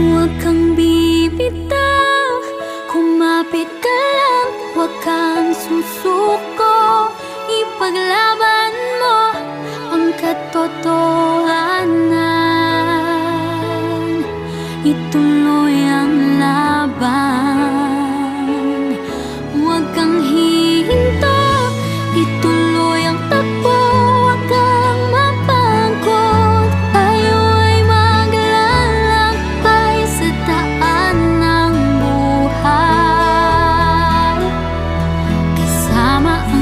Huwag kang bibitaw. Kumapit ka lang Huwag kang susuko. Ipaglaban mo Ang katotohanan. Ituloy ang laban 吗